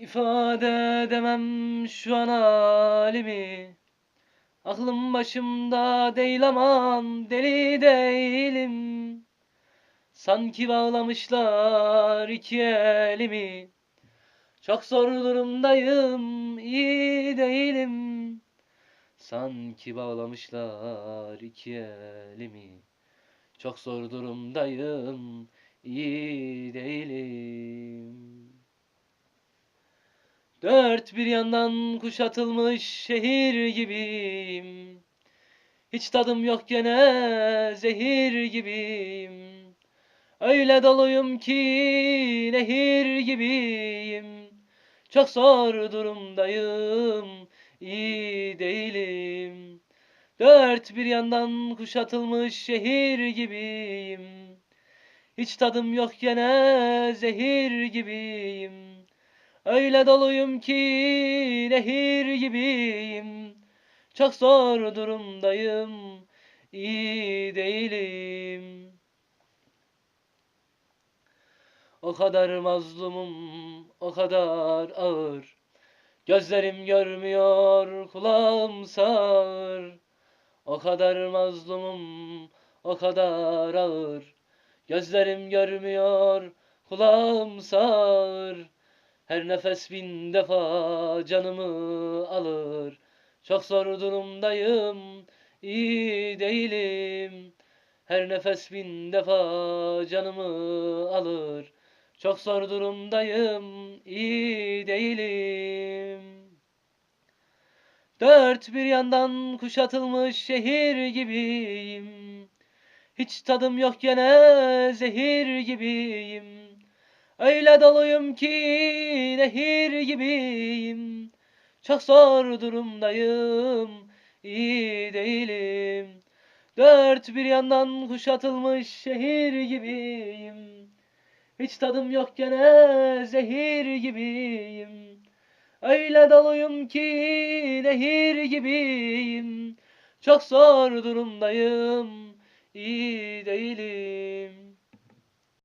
İfade edemem şu an halimi. Aklım başımda değil aman deli değilim. Sanki bağlamışlar iki elimi. Çok zor durumdayım iyi değilim. Sanki bağlamışlar iki elimi. Çok zor durumdayım iyi değilim Dört bir yandan kuşatılmış şehir gibiyim. Hiç tadım yok gene zehir gibiyim. Öyle doluyum ki nehir gibiyim. Çok zor durumdayım, iyi değilim. Dört bir yandan kuşatılmış şehir gibiyim. Hiç tadım yok gene zehir gibiyim. Öyle doluyum ki nehir gibiyim. Çok zor durumdayım, iyi değilim. O kadar mazlumum, o kadar ağır. Gözlerim görmüyor, kulağım sağır. O kadar mazlumum, o kadar ağır. Gözlerim görmüyor, kulağım sağır. Her nefes bin defa canımı alır. Çok zor durumdayım, iyi değilim. Her nefes bin defa canımı alır. Çok zor durumdayım, iyi değilim. Dört bir yandan kuşatılmış şehir gibiyim. Hiç tadım yok gene zehir gibiyim. Öyle doluyum ki nehir gibiyim. Çok zor durumdayım, iyi değilim. Dört bir yandan kuşatılmış şehir gibiyim. Hiç tadım yok gene zehir gibiyim. Öyle doluyum ki nehir gibiyim. Çok zor durumdayım, iyi değilim.